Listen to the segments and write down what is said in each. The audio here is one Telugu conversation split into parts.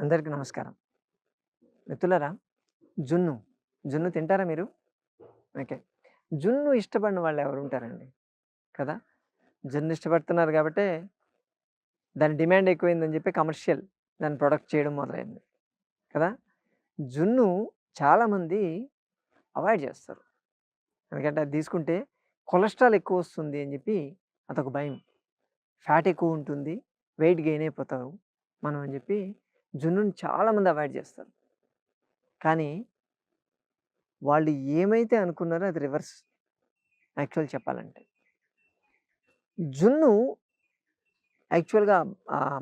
అందరికీ నమస్కారం. మిత్రులరా జున్ను. జున్ను తింటారా మీరు? ఓకే. జున్ను ఇష్టపడిన వాళ్ళు ఎవరు ఉంటారండి? కదా? జున్ను ఇష్టపడుతున్నారు కాబట్టి దాని డిమాండ్ ఎక్కువైందని చెప్పి కమర్షియల్ దాన్ని ప్రొడక్ట్ చేయడం మొదలైంది. కదా? జున్ను చాలామంది అవాయిడ్ చేస్తారు. ఎందుకంటే అది తీసుకుంటే కొలెస్ట్రాల్ ఎక్కువ వస్తుంది అని చెప్పి అదొక భయం. ఫ్యాట్ ఎక్కువ ఉంటుంది వెయిట్ గెయిన్ అయిపోతావు మనం అని చెప్పి జున్నుని చాలామంది అవాయిడ్ చేస్తారు. కానీ వాళ్ళు ఏమైతే అనుకున్నారో అది రివర్స్ యాక్చువల్ చెప్పాలంటే. జున్ను యాక్చువల్గా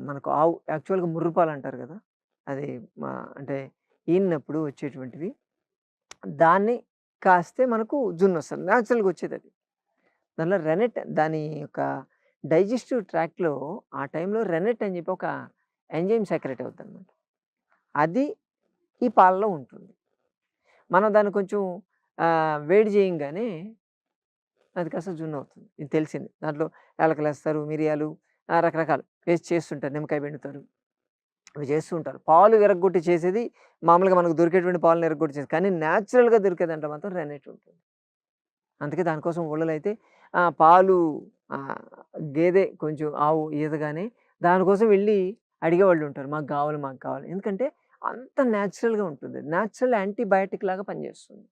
మనకు ఆవు యాక్చువల్గా ముర్రుపాలు అంటారు కదా! అది మా అంటే ఈనప్పుడు వచ్చేటువంటివి. దాన్ని కాస్తే మనకు జున్ను వస్తుంది. న్యాచురల్గా వచ్చేది అది. దానిలో రెనెట్ దాని యొక్క డైజెస్టివ్ ట్రాక్లో ఆ టైంలో రెనెట్ అని చెప్పి ఒక ఎంజైమ్ సెక్రెట్ అవుతుంది అనమాట అది ఈ పాలలో ఉంటుంది. మనం దాన్ని కొంచెం వేడి చేయంగానే అది కాస్త జున్ను అవుతుంది. ఇది తెలిసింది. దాంట్లో యాలకలు వేస్తారు మిరియాలు రకరకాలు వేస్ట్ చేస్తుంటారు నిమ్మకాయ పిండుతారు. అవి చేస్తూ ఉంటారు. పాలు విరగొట్టి చేసేది మామూలుగా మనకు దొరికేటువంటి పాలను విరగొట్టి చేసేది. కానీ న్యాచురల్గా దొరికేదంటే మాత్రం రెనేట్ ఉంటుంది. అందుకే దానికోసం ఊళ్ళలో అయితే పాలు గేదె కొంచెం ఆవు ఈదగానే దానికోసం వెళ్ళి అడిగేవాళ్ళు ఉంటారు. మాకు కావాలి మాకు కావాలి. ఎందుకంటే అంత న్యాచురల్గా ఉంటుంది. న్యాచురల్ యాంటీబయాటిక్ లాగా పనిచేస్తుంది.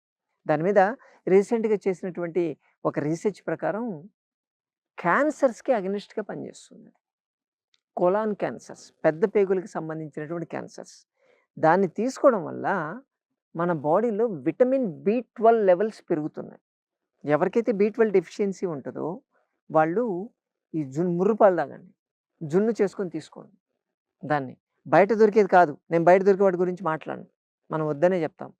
దాని మీద రీసెంట్గా చేసినటువంటి ఒక రీసెర్చ్ ప్రకారం క్యాన్సర్స్కి అగనిస్ట్గా పనిచేస్తుంది. కొలాన్ క్యాన్సర్స్ పెద్ద పేగులకి సంబంధించినటువంటి క్యాన్సర్స్. దాన్ని తీసుకోవడం వల్ల మన బాడీలో విటమిన్ బి ట్వెల్వ్ లెవెల్స్ పెరుగుతున్నాయి. ఎవరికైతే బి ట్వెల్వ్ డెఫిషియన్సీ ఉంటుందో వాళ్ళు ఈ జున్ ముర్రుపాలు తాగండి. జున్ను చేసుకొని తీసుకోండి. దాన్ని. బయట దొరికేది కాదు. నేను బయట దొరికే వాటి గురించి మాట్లాడను. మనం వద్దనే చెప్తాం.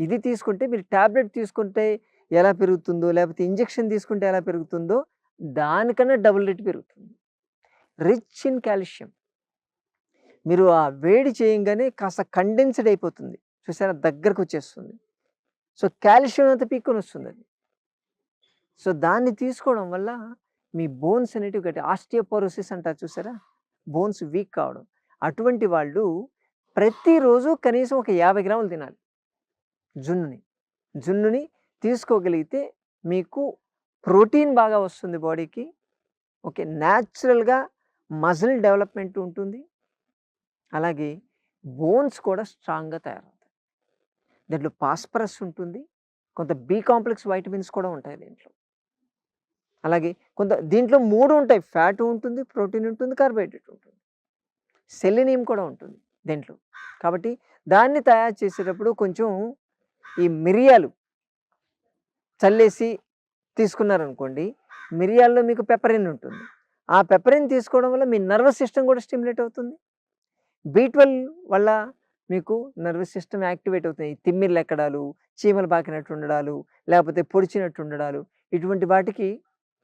ఇది తీసుకుంటే మీరు ట్యాబ్లెట్ తీసుకుంటే ఎలా పెరుగుతుందో లేకపోతే ఇంజెక్షన్ తీసుకుంటే ఎలా పెరుగుతుందో దానికన్నా డబుల్ రేట్ పెరుగుతుంది. Rich in calcium. మీరు ఆ వేడి చేయంగానే కాస్త కండెన్స్డ్ అయిపోతుంది. చూసారా? దగ్గరకు వచ్చేస్తుంది. సో కాల్షియం అంత పీక్కొని వస్తుంది అది. సో దాన్ని తీసుకోవడం వల్ల మీ బోన్స్ అనేటివి గట్టి ఆస్టియోపోరోసిస్ అంటారు చూసారా? బోన్స్ వీక్ కావడం. అటువంటి వాళ్ళు ప్రతిరోజు కనీసం ఒక యాభై గ్రాములు తినాలి. జున్నుని. జున్నుని తీసుకోగలిగితే మీకు ప్రోటీన్ బాగా వస్తుంది బాడీకి. ఓకే న్యాచురల్గా మజిల్ డెవలప్మెంట్ ఉంటుంది. అలాగే బోన్స్ కూడా స్ట్రాంగ్గా తయారవుతాయి. దాంట్లో పాస్పరస్ ఉంటుంది. కొంత బి కాంప్లెక్స్ వైటమిన్స్ కూడా ఉంటాయి దీంట్లో. అలాగే కొంత దీంట్లో మూడు ఉంటాయి. ఫ్యాట్ ఉంటుంది ప్రోటీన్ ఉంటుంది కార్బోహైడ్రేట్ ఉంటుంది. సెలినియం కూడా ఉంటుంది దీంట్లో. కాబట్టి దాన్ని తయారు చేసేటప్పుడు కొంచెం ఈ మిరియాలు చల్లేసి తీసుకున్నారనుకోండి మిరియాల్లో మీకు పెప్పరిన్ ఉంటుంది. ఆ పెప్పరిన్ తీసుకోవడం వల్ల మీ నర్వస్ సిస్టమ్ కూడా స్టిమ్యులేట్ అవుతుంది. బీట్వెల్వ్ వల్ల మీకు నర్వస్ సిస్టమ్ యాక్టివేట్ అవుతుంది. తిమ్మిర్లు ఎక్కడాలు చీమలు బాకినట్టు ఉండడాలు లేకపోతే పొడిచినట్టు ఉండడాలు ఇటువంటి వాటికి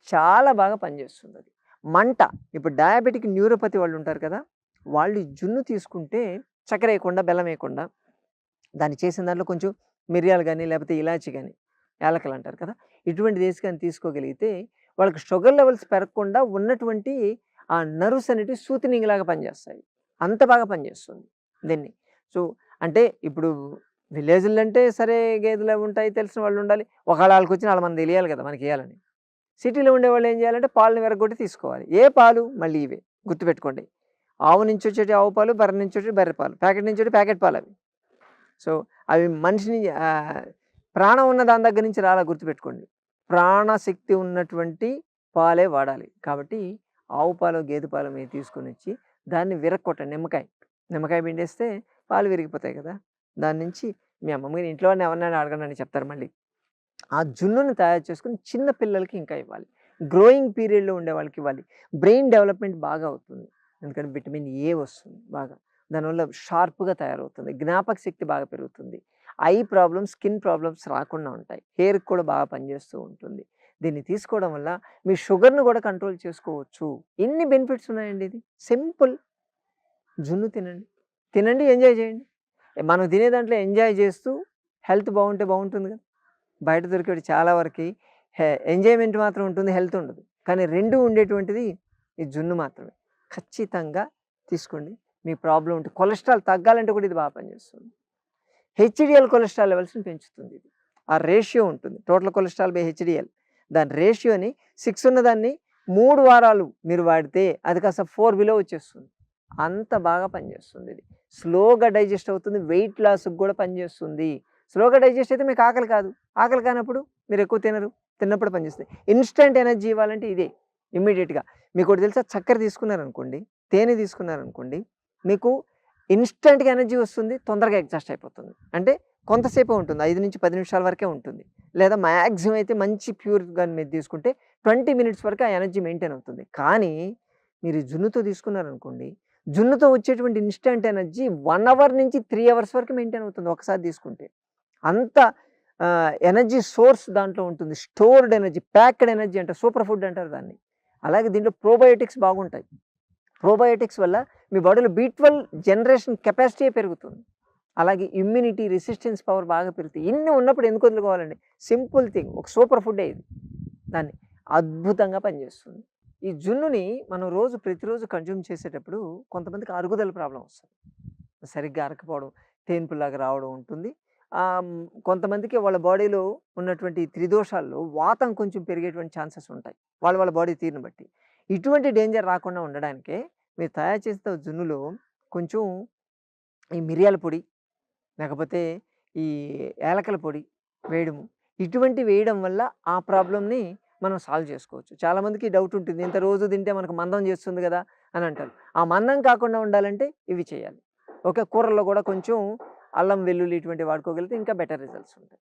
చాలా బాగా పనిచేస్తుంది అది మంట ఇప్పుడు డయాబెటిక్ న్యూరోపతి వాళ్ళు ఉంటారు కదా వాళ్ళు జున్ను తీసుకుంటే చక్కెర వేయకుండా బెల్లం వేయకుండా దాన్ని చేసిన దాంట్లో కొంచెం మిరియాలు కానీ లేకపోతే ఇలాచి కానీ యాలకలు అంటారు కదా ఇటువంటి దేశకాన్ని కానీ తీసుకోగలిగితే వాళ్ళకి షుగర్ లెవెల్స్ పెరగకుండా ఉన్నటువంటి ఆ నర్వ్స్ అనేటివి సూతినింగ్ లాగా పనిచేస్తాయి. అంత బాగా పనిచేస్తుంది దీన్ని. సో అంటే ఇప్పుడు విలేజ్లు అంటే సరే గేదెలు ఉంటాయి తెలిసిన వాళ్ళు ఉండాలి. ఒకవేళ వాళ్ళకి వచ్చిన వాళ్ళ మనం తెలియాలి కదా మనకి వేయాలని సిటీలో ఉండేవాళ్ళు ఏం చేయాలంటే పాలను వెరగొట్టి తీసుకోవాలి. ఏ పాలు? మళ్ళీ ఇవే. గుర్తుపెట్టుకోండి. ఆవు నుంచి వచ్చేటి ఆవు పాలు బర్రె నుంచి వచ్చేటి బర్రె పాలు. ప్యాకెట్ నుంచి వచ్చి ప్యాకెట్ పాలు అవి. సో అవి మనిషిని ప్రాణం ఉన్న దాని దగ్గర నుంచి రాలా గుర్తుపెట్టుకోండి. ప్రాణశక్తి ఉన్నటువంటి పాలే వాడాలి. కాబట్టి ఆవు పాలు గేదె పాలు మీరు తీసుకొని వచ్చి దాన్ని విరక్కొట్టండి నిమ్మకాయ. నిమ్మకాయ పిండేస్తే పాలు విరిగిపోతాయి కదా. దాని నుంచి మీ అమ్మమ్మ ఇంట్లో వాళ్ళని ఎవరినైనా అడగండి అని చెప్తారు మళ్ళీ. ఆ జున్నుని తయారు చేసుకుని చిన్న పిల్లలకి ఇంకా ఇవ్వాలి. గ్రోయింగ్ పీరియడ్లో ఉండే వాళ్ళకి ఇవ్వాలి. బ్రెయిన్ డెవలప్మెంట్ బాగా అవుతుంది. ఎందుకంటే విటమిన్ ఏ వస్తుంది బాగా. దానివల్ల షార్ప్గా తయారవుతుంది. జ్ఞాపక శక్తి బాగా పెరుగుతుంది. ఐ ప్రాబ్లమ్స్ స్కిన్ ప్రాబ్లమ్స్ రాకుండా ఉంటాయి. హెయిర్ కూడా బాగా పనిచేస్తూ ఉంటుంది. దీన్ని తీసుకోవడం వల్ల మీ షుగర్ను కూడా కంట్రోల్ చేసుకోవచ్చు. ఎన్ని బెనిఫిట్స్ ఉన్నాయండి ఇది? సింపుల్. జున్ను తినండి. తినండి ఎంజాయ్ చేయండి. మనం తినే దాంట్లో ఎంజాయ్ చేస్తూ హెల్త్ బాగుంటే బాగుంటుంది కదా. బయట దొరికేది చాలా వరకు ఎంజాయ్మెంట్ మాత్రం ఉంటుంది హెల్త్ ఉండదు. కానీ రెండు ఉండేటువంటిది ఈ జున్ను మాత్రమే. ఖచ్చితంగా తీసుకోండి. మీ ప్రాబ్లం ఉంటే కొలెస్ట్రాల్ తగ్గాలంటే కూడా ఇది బాగా పనిచేస్తుంది. హెచ్డిఎల్ కొలెస్ట్రాల్ లెవెల్స్ని పెంచుతుంది ఇది. ఆ రేషియో ఉంటుంది. Total cholesterol by HDL. దాని రేషియోని సిక్స్ ఉన్నదాన్ని మూడు వారాలు మీరు వాడితే అది కాస్త ఫోర్ బిలో వచ్చేస్తుంది. అంత బాగా పనిచేస్తుంది ఇది. స్లోగా డైజెస్ట్ అవుతుంది వెయిట్ లాస్కి కూడా పనిచేస్తుంది. స్లోగా డైజెస్ట్ అయితే మీకు ఆకలి కాదు. ఆకలి కానప్పుడు మీరు ఎక్కువ తినరు. తిన్నప్పుడు పనిచేస్తుంది ఇన్స్టెంట్ ఎనర్జీ ఇవ్వాలంటే ఇదే. ఇమ్మీడియట్గా. మీకు ఒకటి తెలుసా? చక్కెర తీసుకున్నారనుకోండి తేనె తీసుకున్నారనుకోండి మీకు ఇన్స్టెంట్గా ఎనర్జీ వస్తుంది తొందరగా ఎగ్జాస్ట్ అయిపోతుంది. అంటే కొంతసేపే ఉంటుంది. ఐదు నుంచి పది నిమిషాల వరకే ఉంటుంది. లేదా మ్యాక్సిమం అయితే మంచి ప్యూర్గా మీరు తీసుకుంటే ట్వంటీ మినిట్స్ వరకు ఆ ఎనర్జీ మెయింటైన్ అవుతుంది. కానీ మీరు జున్నుతో తీసుకున్నారనుకోండి జున్నుతో వచ్చేటువంటి ఇన్స్టెంట్ ఎనర్జీ వన్ అవర్ నుంచి త్రీ అవర్స్ వరకు మెయింటైన్ అవుతుంది. ఒకసారి తీసుకుంటే. అంత ఎనర్జీ సోర్స్ దాంట్లో ఉంటుంది. స్టోర్డ్ ఎనర్జీ ప్యాక్డ్ ఎనర్జీ అంటారు సూపర్ ఫుడ్ అంటారు దాన్ని. అలాగే దీంట్లో ప్రోబయోటిక్స్ బాగుంటాయి. ప్రోబయోటిక్స్ వల్ల మీ బాడీలో బీ జనరేషన్ కెపాసిటీ పెరుగుతుంది. అలాగే ఇమ్యూనిటీ రెసిస్టెన్స్ పవర్ బాగా పెరుగుతుంది ఇన్ని ఉన్నప్పుడు ఎందుకు వదులుకోవాలండి? సింపుల్ థింగ్ ఒక సూపర్ ఫుడ్ ఇది. దాన్ని అద్భుతంగా పనిచేస్తుంది. ఈ జున్నుని మనం రోజు ప్రతిరోజు కన్జ్యూమ్ చేసేటప్పుడు కొంతమందికి అరుగుదల ప్రాబ్లం వస్తుంది. సరిగ్గా అరకపోవడం తేన్పులాగా రావడం ఉంటుంది. కొంతమందికి వాళ్ళ బాడీలో ఉన్నటువంటి త్రిదోషాల్లో వాతం కొంచెం పెరిగేటువంటి ఛాన్సెస్ ఉంటాయి. వాళ్ళ వాళ్ళ బాడీ తీరుని బట్టి. ఇటువంటి డేంజర్ రాకుండా ఉండడానికే మీరు తయారు చేసిన జున్నులో కొంచెం ఈ మిరియాల పొడి లేకపోతే ఈ ఏలకల పొడి వేయడము. ఇటువంటి వేయడం వల్ల ఆ ప్రాబ్లమ్ని మనం సాల్వ్ చేసుకోవచ్చు. చాలామందికి డౌట్ ఉంటుంది. ఇంత రోజు తింటే మనకు మందం చేస్తుంది కదా అని అంటారు. ఆ మందం కాకుండా ఉండాలంటే ఇవి చేయాలి. ఓకే కూరల్లో కూడా కొంచెం అల్లం వెల్లుల్లి ఇటువంటి వాడుకోగలిగితే ఇంకా బెటర్ రిజల్ట్స్ ఉంటాయి.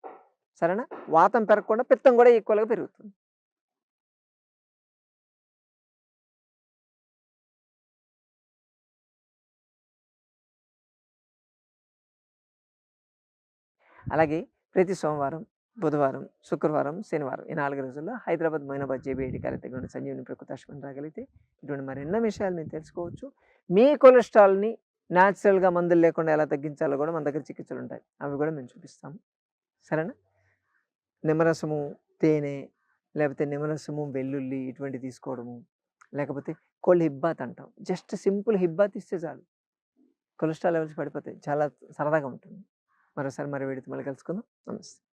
సరేనా? వాతం పెరగకుండా పిత్తం కూడా ఈక్వల్గా పెరుగుతుంది. అలాగే ప్రతి సోమవారం బుధవారం శుక్రవారం శనివారం ఈ నాలుగు రోజుల్లో హైదరాబాద్ మైనాబాద్ జేబీఐడి కార్యక్రమం సంజీవుని ప్రకృతాశ్వని రాగలిగితే ఇటువంటి మరెన్నో విషయాలు మీరు తెలుసుకోవచ్చు. మీ కొలెస్ట్రాల్ని న్యాచురల్గా మందులు లేకుండా ఎలా తగ్గించాలో కూడా మన దగ్గర చికిత్సలు ఉంటాయి. అవి కూడా మేము చూపిస్తాము సరేనా? నిమ్మరసము తేనె లేకపోతే నిమ్మరసము వెల్లుల్లి ఇటువంటి తీసుకోవడము లేకపోతే కోల్డ్ హిబ్బాత్ అంటాం జస్ట్ సింపుల్ హిబ్బాత్ ఇస్తే చాలు. కొలెస్ట్రాల్ లెవెల్స్ పడిపోతాయి. చాలా సరదాగా ఉంటుంది. మరోసారి మరి వీడితో మళ్ళీ కలుసుకుందాం. నమస్తే.